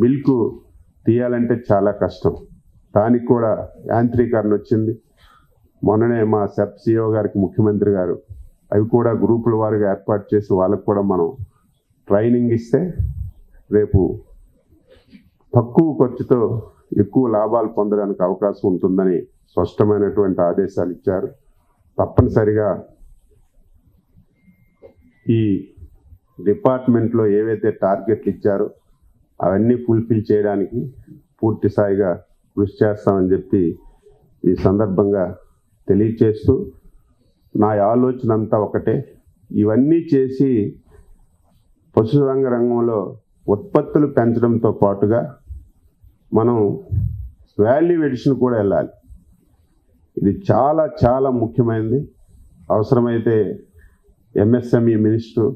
Milk తీయాలంటే చాలా కష్టం. దానికి కూడా యాంత్రీకరణ వచ్చింది. మొన్ననే మా సెప్ సిఓ గారికి ముఖ్యమంత్రి గారు అవి కూడా గ్రూపుల వారిగా ఏర్పాటు చేసి వాళ్ళకు కూడా మనం ట్రైనింగ్ ఇస్తే రేపు తక్కువ ఖర్చుతో ఎక్కువ లాభాలు పొందడానికి అవకాశం ఉంటుందని స్పష్టమైనటువంటి ఆదేశాలు ఇచ్చారు. తప్పనిసరిగా ఈ డిపార్ట్మెంట్లో ఏవైతే టార్గెట్లు ఇచ్చారో అవన్నీ ఫుల్ఫిల్ చేయడానికి పూర్తి స్థాయిగా కృషి చేస్తామని చెప్పి ఈ సందర్భంగా తెలియచేస్తూ నా ఆలోచన అంతా ఒకటే. ఇవన్నీ చేసి పశురంగ రంగంలో ఉత్పత్తులు పెంచడంతో పాటుగా మనం వాల్యూ ఎడిషన్ కూడా వెళ్ళాలి. ఇది చాలా చాలా ముఖ్యమైనది. అవసరమైతే ఎంఎస్ఎంఈ మినిస్టర్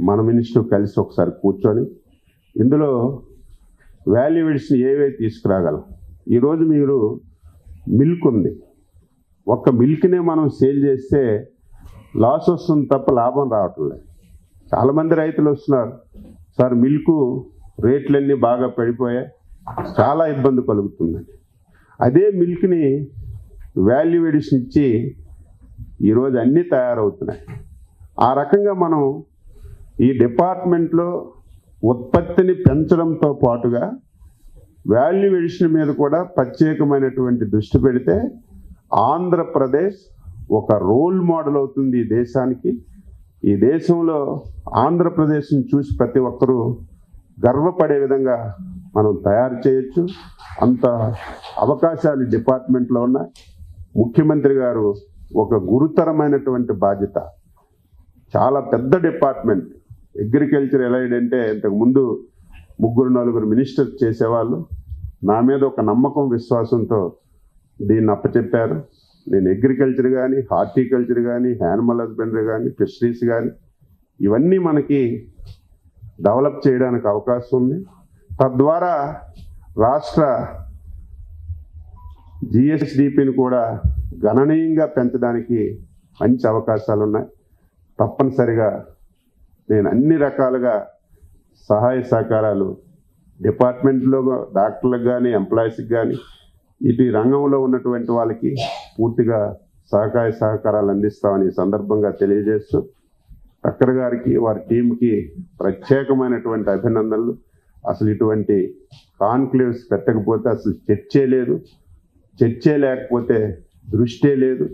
మన మినిస్టర్ కలిసి ఒకసారి కూర్చొని ఇందులో వాల్యూ ఎడిషన్ ఏవైతే తీసుకురాగలం ఈరోజు మీరు మిల్క్ ఉంది. ఒక్క మిల్క్నే మనం సేల్ చేస్తే లాస్ వస్తుంది తప్ప లాభం రావటం లేదు. చాలామంది రైతులు వస్తున్నారు. సార్ మిల్క్ రేట్లన్నీ బాగా పడిపోయాయి. చాలా ఇబ్బంది కలుగుతుందండి అదే మిల్క్ని వాల్యూ ఎడిషన్ ఇచ్చి ఈరోజు అన్నీ తయారవుతున్నాయి. ఆ రకంగా మనం ఈ డిపార్ట్మెంట్లో ఉత్పత్తిని పెంచడంతో పాటుగా వాల్యూ ఎడిషన్ మీద కూడా ప్రత్యేకమైనటువంటి దృష్టి పెడితే ఆంధ్రప్రదేశ్ ఒక రోల్ మోడల్ అవుతుంది ఈ దేశానికి. ఈ దేశంలో ఆంధ్రప్రదేశ్ని చూసి ప్రతి ఒక్కరూ గర్వపడే విధంగా మనం తయారు చేయొచ్చు. అంత అవకాశాలు డిపార్ట్మెంట్లో ఉన్నాయి. ముఖ్యమంత్రి గారు ఒక గురుతరమైనటువంటి బాధ్యత. చాలా పెద్ద డిపార్ట్మెంట్. అగ్రికల్చర్ ఎలా అంటే ఇంతకు ముందు ముగ్గురు నలుగురు మినిస్టర్ చేసేవాళ్ళు. నా మీద ఒక నమ్మకం విశ్వాసంతో దీన్ని అప్పచెప్పారు. నేను అగ్రికల్చర్ కానీ హార్టికల్చర్ కానీ యానిమల్ హస్బెండరీ కానీ ఫిషరీస్ కానీ ఇవన్నీ మనకి డెవలప్ చేయడానికి అవకాశం ఉంది. తద్వారా రాష్ట్ర జిఎస్డిపిని కూడా గణనీయంగా పెంచడానికి మంచి అవకాశాలు ఉన్నాయి తప్పనిసరిగా నేను అన్ని రకాలుగా సహాయ సహకారాలు డిపార్ట్మెంట్లో డాక్టర్లకు కానీ ఎంప్లాయీస్కి కానీ ఇటు రంగంలో ఉన్నటువంటి వాళ్ళకి పూర్తిగా సహకార సహకారాలు అందిస్తామని ఈ సందర్భంగా తెలియజేస్తూ టక్కర్ గారికి వారి టీంకి ప్రత్యేకమైనటువంటి అభినందనలు. అసలు ఇటువంటి కాన్క్లేవ్స్ పెట్టకపోతే అసలు చర్చే లేదు. చర్చే లేకపోతే దృష్టే లేదు.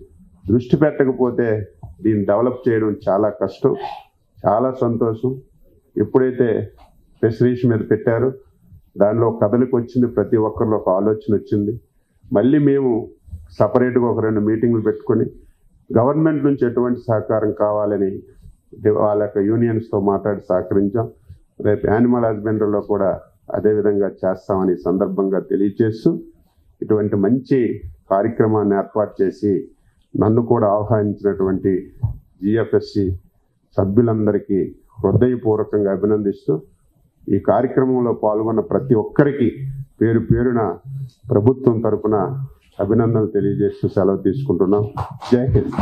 దృష్టి పెట్టకపోతే దీన్ని డెవలప్ చేయడం చాలా కష్టం. చాలా సంతోషం. ఎప్పుడైతే ఫెసిలిటీస్ మీద పెట్టారో దానిలో కథలకు వచ్చింది ప్రతి ఒక్కరిలో ఒక ఆలోచన వచ్చింది. మళ్ళీ మేము సపరేట్గా ఒక రెండు మీటింగ్లు పెట్టుకొని గవర్నమెంట్ నుంచి ఎటువంటి సహకారం కావాలని వాళ్ళ యొక్క యూనియన్స్తో మాట్లాడి సహకరించాం. రేపు యానిమల్ హస్బెండరీలో కూడా అదేవిధంగా చేస్తామని సందర్భంగా తెలియజేస్తూ ఇటువంటి మంచి కార్యక్రమాన్ని ఏర్పాటు చేసి నన్ను కూడా ఆహ్వానించినటువంటి జిఎఫ్ఎస్సి సభ్యులందరికీ హృదయపూర్వకంగా అభినందిస్తూ ఈ కార్యక్రమంలో పాల్గొన్న ప్రతి ఒక్కరికి పేరు పేరున ప్రభుత్వం తరఫున అభినందనలు తెలియజేస్తూ సెలవు తీసుకుంటున్నాం. జై హింద్.